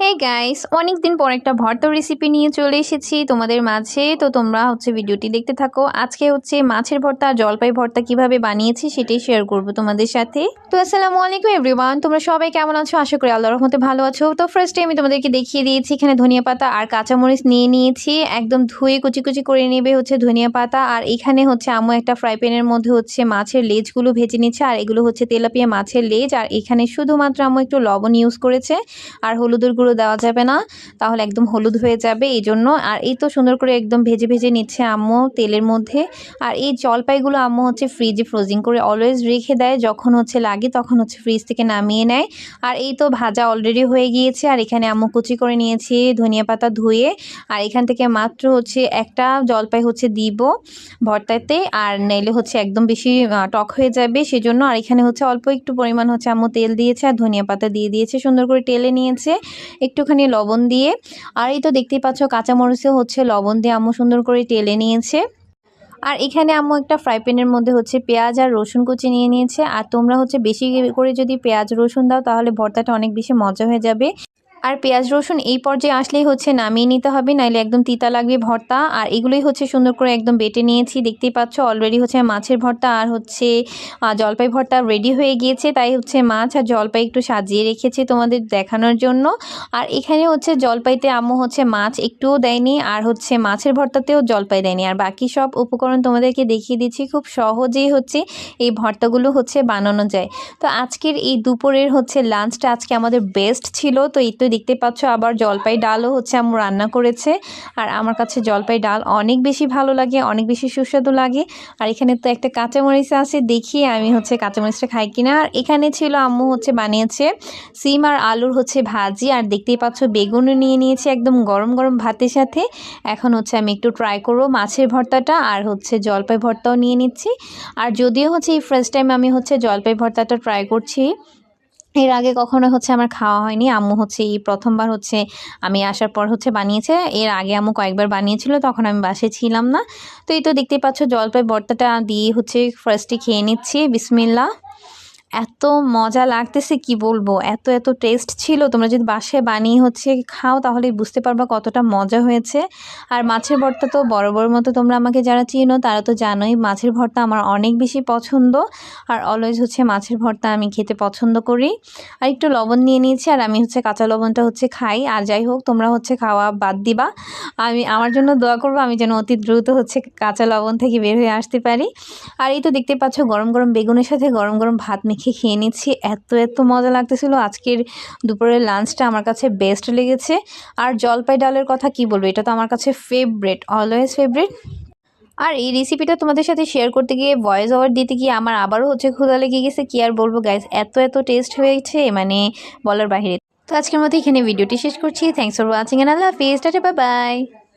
Hey guys অনেক দিন পর একটা ভর্তা রেসিপি নিয়ে চলে এসেছি তোমাদের মাঝে। তো তোমরা হচ্ছে ভিডিওটি দেখতে থাকো। আজকে হচ্ছে মাছের ভর্তা, জলপাই ভর্তা কীভাবে বানিয়েছি সেটাই শেয়ার করব তোমাদের সাথে। তো আসসালামু আলাইকুম এভরিওয়ান তোমরা সবাই কেমন আছো? আশা করি আল্লাহর রহমতে ভালো আছো। তো ফার্স্টে আমি তোমাদেরকে দেখিয়ে দিয়েছি, এখানে ধনিয়া পাতা আর কাঁচামরিচ নিয়ে নিয়েছি। একদম ধুয়ে কুচি কুচি করে নেবে হচ্ছে ধনিয়া পাতা। আর এখানে হচ্ছে আম্মু একটা ফ্রাই প্যানের মধ্যে হচ্ছে মাছের লেজগুলো ভেজে নিচ্ছে। আর এগুলো হচ্ছে তেলাপিয়া মাছের লেজ। আর এখানে শুধুমাত্র আম্মু একটু লবণ ইউজ করেছে। আর হলুদের গুঁড়ো দেওয়া যাবে না, তাহলে একদম হলুদ হয়ে যাবে এই জন্য আর এই তো সুন্দর করে একদম ভেজে ভেজে নিচ্ছে আম্মু তেলের মধ্যে। আর এই জলপাইগুলো আম্মু হচ্ছে ফ্রিজে ফ্রোজিং করে অলওয়েজ রেখে দেয়, যখন হচ্ছে লাগে তখন হচ্ছে ফ্রিজ থেকে নামিয়ে নেয়। আর এই তো ভাজা অলরেডি হয়ে গিয়েছে, আর এখানে আম্মু কুচি করে নিয়েছি ধনিয়া পাতা ধুয়ে। আর এখান থেকে মাত্র হচ্ছে একটা জলপাই হচ্ছে দিব ভর্তাতে, আর নাইলে হচ্ছে একদম বেশি টক হয়ে যাবে সেজন্য। আর এখানে হচ্ছে অল্প একটু পরিমাণ হচ্ছে আম্মু তেল দিয়েছে আর ধনিয়া পাতা দিয়ে দিয়েছে, সুন্দর করে টেলে নিয়েছে। একটুখানি লবণ দিয়ে। আর এই তো দেখতেই পাচ্ছ কাঁচামরিচও হচ্ছে লবণ দিয়ে আম্মু সুন্দর করে টেলে নিয়েছে। আর এখানে আম্মু একটা ফ্রাই প্যানের মধ্যে হচ্ছে পেঁয়াজ আর রসুন কুচি নিয়ে নিয়েছে। আর তোমরা হচ্ছে বেশি করে যদি পেঁয়াজ রসুন দাও তাহলে ভর্তাটা অনেক বেশি মজা হয়ে যাবে। আর পেঁয়াজ, রসুন এই পর্যায়ে আসলেই হচ্ছে নামিয়ে নিতে হবে, নাইলে একদম তিতা লাগবে ভর্তা। আর এগুলোই হচ্ছে সুন্দর করে একদম বেটে নিয়েছি, দেখতেই পাচ্ছ অলরেডি হচ্ছে মাছের ভর্তা আর হচ্ছে জলপাই ভর্তা রেডি হয়ে গিয়েছে, তাই হচ্ছে মাছ আর জলপাই একটু সাজিয়ে রেখেছি তোমাদের দেখানোর জন্য। আর এখানে হচ্ছে জলপাইতে আম্মু হচ্ছে মাছ একটুও দেয়নি, আর হচ্ছে মাছের ভর্তাতেও জলপাই দেয়নি। আর বাকি সব উপকরণ তোমাদেরকে দেখিয়ে দিচ্ছি, খুব সহজেই হচ্ছে এই ভর্তাগুলো হচ্ছে বানানো যায়। তো আজকের এই দুপুরের হচ্ছে লাঞ্চটা আজকে আমাদের বেস্ট ছিল, তো এই তো দেখতে পাচ্ছ আবার জলপাই ডালও হচ্ছে আম্মু রান্না করেছে। আর আমার কাছে জলপাই ডাল অনেক বেশি ভালো লাগে, অনেক বেশি সুস্বাদু লাগে। আর এখানে তো একটা কাঁচামরিচ আছে, দেখি আমি হচ্ছে কাঁচামরিচটা খাই কিনা। আর এখানে ছিল আম্মু হচ্ছে বানিয়েছে সিম আর আলুর হচ্ছে ভাজি। আর দেখতেই পাচ্ছ বেগুনও নিয়ে নিয়েছি একদম গরম গরম ভাতের সাথে। এখন হচ্ছে আমি একটু ট্রাই করব মাছের ভর্তাটা আর হচ্ছে জলপাই ভর্তাও নিয়ে নিচ্ছি। আর যদিও হচ্ছে এই ফার্স্ট টাইম আমি হচ্ছে জলপাই ভর্তাটা ট্রাই করছি এর আগে কখনো হচ্ছে আমার খাওয়া হয়নি। আম্মু হচ্ছে এই প্রথমবার হচ্ছে আমি আসার পর হচ্ছে বানিয়েছে। এর আগে আম্মু কয়েকবার বানিয়েছিল, তখন আমি বাসে ছিলাম না। তো এই তো দেখতে পাচ্ছ, জলপাই বর্তাটা দিয়ে হচ্ছে ফার্স্টে খেয়ে নিচ্ছি বিসমিল্লা এত মজা লাগতেছে, কি বলব? এত এত টেস্ট ছিল। তোমরা যদি বাসায় বানিয়ে হচ্ছে খাও তাহলে বুঝতে পারবা কতটা মজা হয়েছে। আর মাছের ভর্তা তো বড় বড় মতো তোমরা আমাকে যারা চিনো, তারা তো জানোই মাছের ভর্তা আমার অনেক বেশি পছন্দ। আর অলওয়েজ হচ্ছে মাছের ভর্তা আমি খেতে পছন্দ করি। আর একটু লবণ নিয়ে নিয়েছি, আর আমি হচ্ছে কাঁচা লবণটা হচ্ছে খাই। আর যাই হোক, তোমরা হচ্ছে খাওয়া বাদ দিবা। আমি, আমার জন্য দোয়া করব, আমি যেন অতি দ্রুত হচ্ছে কাঁচা লবণ থেকে বের হয়ে আসতে পারি। আর এই তো দেখতে পাচ্ছ, গরম গরম বেগুনের সাথে গরম গরম ভাত মেখে খেয়ে নিচ্ছি। এত এত মজা লাগতেছিল। আজকের দুপুরের লাঞ্চটা আমার কাছে বেস্ট লেগেছে। আর জলপাই ডালের কথা কি বলব? এটা তো আমার কাছে ফেভারেট অলওয়েজ ফেভারেট আর এই রেসিপিটা তোমাদের সাথে শেয়ার করতে গিয়ে ভয়েস ওভার দিতে গিয়ে আমার আবারও হচ্ছে ক্ষুধা লেগে গেছে। কি আর বলব গাইজ এত এত টেস্ট হয়েছে মানে বলার বাহিরে। তো আজকের মতো এখানে ভিডিওটি শেষ করছি। থ্যাংকস ফর ওয়াচিং এন্ড আল্লাহ হাফিজ টাটা বাই বাই